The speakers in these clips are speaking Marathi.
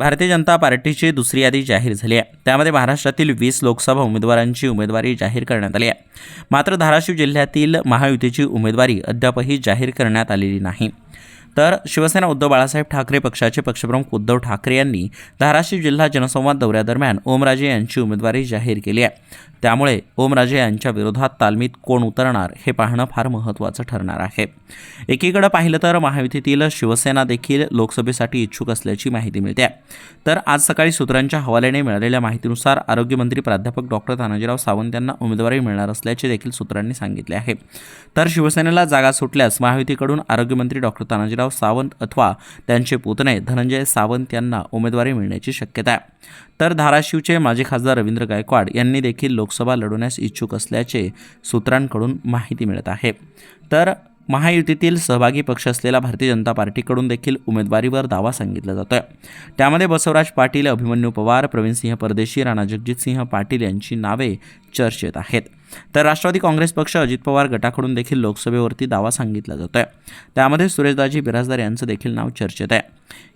भारतीय जनता पार्टीची दुसरी यादी जाहीर झाली आहे. त्यामध्ये महाराष्ट्रातील वीस लोकसभा उमेदवारांची उमेदवारी जाहीर करण्यात आली आहे. मात्र धाराशिव जिल्ह्यातील महायुतीची उमेदवारी अद्यापही जाहीर करण्यात आलेली नाही. तर शिवसेना उद्धव बाळासाहेब ठाकरे पक्षाचे पक्षप्रमुख उद्धव ठाकरे यांनी धाराशिव जिल्हा जनसंवाद दौऱ्यादरम्यान ओमराजे यांची उमेदवारी जाहीर केली आहे. त्यामुळे ओमराजे यांच्या विरोधात तालमीत कोण उतरणार हे पाहणं फार महत्त्वाचं ठरणार आहे. एकीकडे पाहिलं तर महायुतीतील शिवसेना देखील लोकसभेसाठी इच्छुक असल्याची माहिती मिळते. तर आज सकाळी सूत्रांच्या हवाल्याने मिळालेल्या माहितीनुसार आरोग्यमंत्री प्राध्यापक डॉक्टर तानाजीराव सावंत यांना उमेदवारी मिळणार असल्याचे देखील सूत्रांनी सांगितले आहे. तर शिवसेनेला जागा सुटल्यास महायुतीकडून आरोग्यमंत्री डॉक्टर तानाजीराव सावंत अथवा त्यांचे पुतणे धनंजय सावंत यांना उमेदवारी मिळण्याची शक्यता आहे. तर धाराशिवचे माजी खासदार रवींद्र गायकवाड यांनी देखील लोकसभा लढवण्यास इच्छुक असल्याचे सूत्रांकडून माहिती मिळत आहे. तर महायुतीतील सहभागी पक्ष असलेला भारतीय जनता पार्टीकडून देखील उमेदवारीवर दावा सांगितला जातो आहे त्यामध्ये बसवराज पाटील अभिमन्यू पवार प्रवीणसिंह परदेशी राणा जगजितसिंह पाटील यांची नावे चर्चेत आहेत. तर राष्ट्रवादी काँग्रेस पक्ष अजित पवार गटाकडून देखील लोकसभेवरती दावा सांगितला जातो आहे त्यामध्ये सुरेशदाजी बिराजदार यांचं देखील नाव चर्चेत आहे.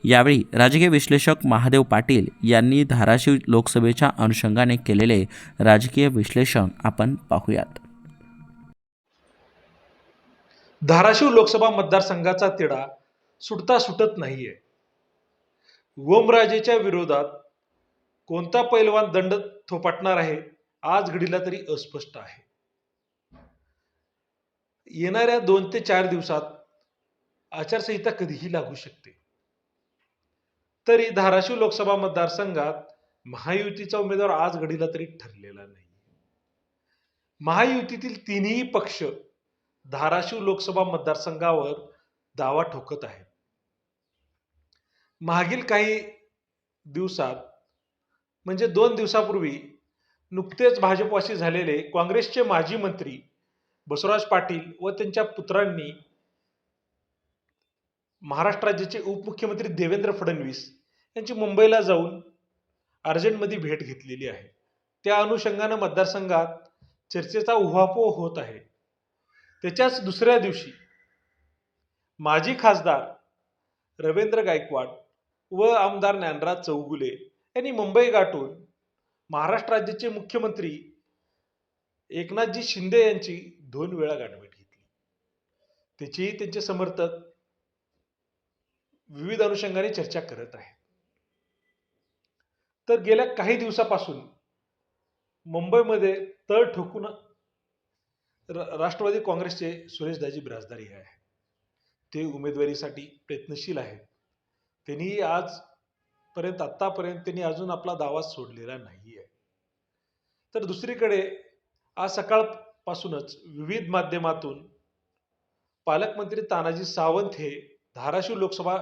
यावेळी राजकीय विश्लेषक महादेव पाटील यांनी धाराशिव लोकसभेच्या अनुषंगाने केलेले राजकीय विश्लेषण आपण पाहूयात. धाराशिव लोकसभा मतदारसंघाचा तिढा सुटता सुटत नाहीये. ओमराजेच्या विरोधात कोणता पैलवान दंड थोपाटणार आहे आज घडीला तरी अस्पष्ट आहे. येणाऱ्या दोन ते चार दिवसात आचारसंहिता कधीही लागू शकते. तरी धाराशिव लोकसभा मतदारसंघात महायुतीचा उमेदवार आज घडीला तरी ठरलेला नाही महायुतीतील तिन्ही पक्ष धाराशिव लोकसभा मतदारसंघावर दावा ठोकत आहे. मागील काही दिवसात म्हणजे दोन दिवसापूर्वी नुकतेच भाजपवाशी झालेले काँग्रेसचे माजी मंत्री बसवराज पाटील व त्यांच्या पुत्रांनी महाराष्ट्र राज्याचे उपमुख्यमंत्री देवेंद्र फडणवीस यांची मुंबईला जाऊन अर्जंटमध्ये भेट घेतलेली आहे. त्या अनुषंगानं मतदारसंघात चर्चेचा उहापोह होत आहे. त्याच्याच दुसऱ्या दिवशी माजी खासदार रवींद्र गायकवाड व आमदार ज्ञानराज चौगुले यांनी मुंबई गाठून महाराष्ट्र राज्याचे मुख्यमंत्री एकनाथजी शिंदे यांची दोन वेळा गाठभेट घेतली. त्याची त्यांचे समर्थक विविध अनुषंगाने चर्चा करत आहेत. तर गेल्या काही दिवसापासून मुंबईमध्ये तळ ठोकून र- राष्ट्रवादी काँग्रेसचे सुरेशदाजी बिराजदारी हे आहे. ते उमेदवारीसाठी प्रयत्नशील आहेत. त्यांनी आजपर्यंत आत्तापर्यंत त्यांनी अजून आपला दावा सोडलेला नाही आहे तर दुसरीकडे आज सकाळपासूनच विविध माध्यमातून पालकमंत्री तानाजी सावंत हे धाराशिव लोकसभा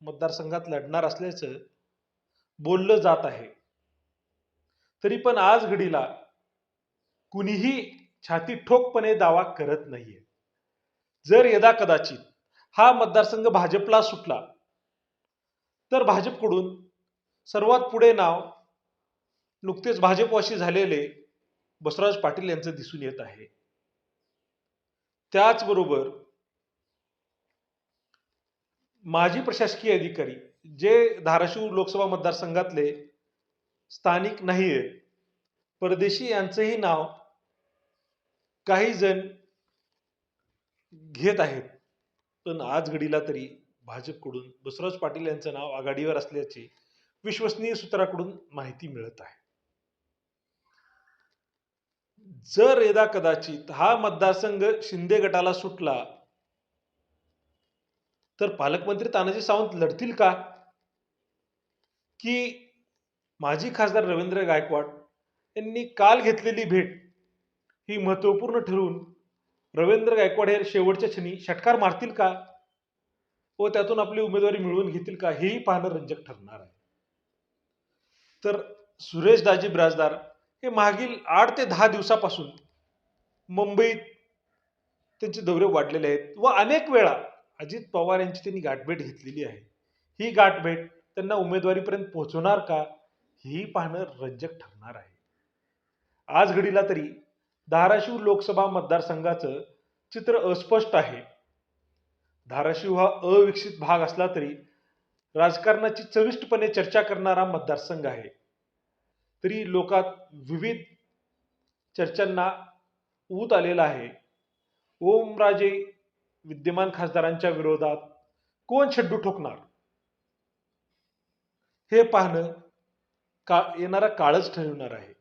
मतदारसंघात लढणार असल्याचं बोललं जात आहे. तरी पण आज घडीला कुणीही छाती ठोकपणे दावा करत नाहीये. जर यदा कदाचित हा मतदारसंघ भाजपला सुटला तर भाजपकडून सर्वात पुढे नाव नुकतेच भाजपवाशी झालेले बसवराज पाटील यांचं दिसून येत आहे. त्याचबरोबर माजी प्रशासकीय अधिकारी जे धाराशिव लोकसभा मतदारसंघातले स्थानिक नाही आहेत परदेशी यांचंही नाव काही जण घेत आहेत. पण आज घडीला तरी भाजपकडून बसवराज पाटील यांचं नाव आघाडीवर असल्याची विश्वसनीय सूत्राकडून माहिती मिळत आहे. जर यदा कदाचित हा मतदारसंघ शिंदे गटाला सुटला तर पालकमंत्री तानाजी सावंत लढतील का? की माजी खासदार रवींद्र गायकवाड यांनी काल घेतलेली भेट ही महत्त्वपूर्ण ठरवून रवींद्र गायकवाड हे शेवटच्या क्षणी षटकार मारतील का? व त्यातून आपली उमेदवारी मिळवून घेतील का? हेही पाहणं रंजक ठरणार आहे. तर सुरेश दाजी बिराजदार हे मागील आठ ते दहा दिवसापासून मुंबईत त्यांचे दौरे वाढलेले आहेत. व अनेक वेळा अजित पवार यांची त्यांनी गाठभेट घेतलेली आहे. ही गाठभेट त्यांना उमेदवारीपर्यंत पोहोचवणार का? हेही पाहणं रंजक ठरणार आहे. आज घडीला तरी धाराशिव लोकसभा मतदारसंघाचं चित्र अस्पष्ट आहे. धाराशिव हा अविकसित भाग असला तरी राजकारणाची चविष्टपणे चर्चा करणारा मतदारसंघ आहे. तरी लोकात विविध चर्चांना ऊत आलेला आहे. ओमराजे विद्यमान खासदारांच्या विरोधात कोण छड्डू ठोकणार? हे पाहणं का येणारा काळच ठरवणार आहे.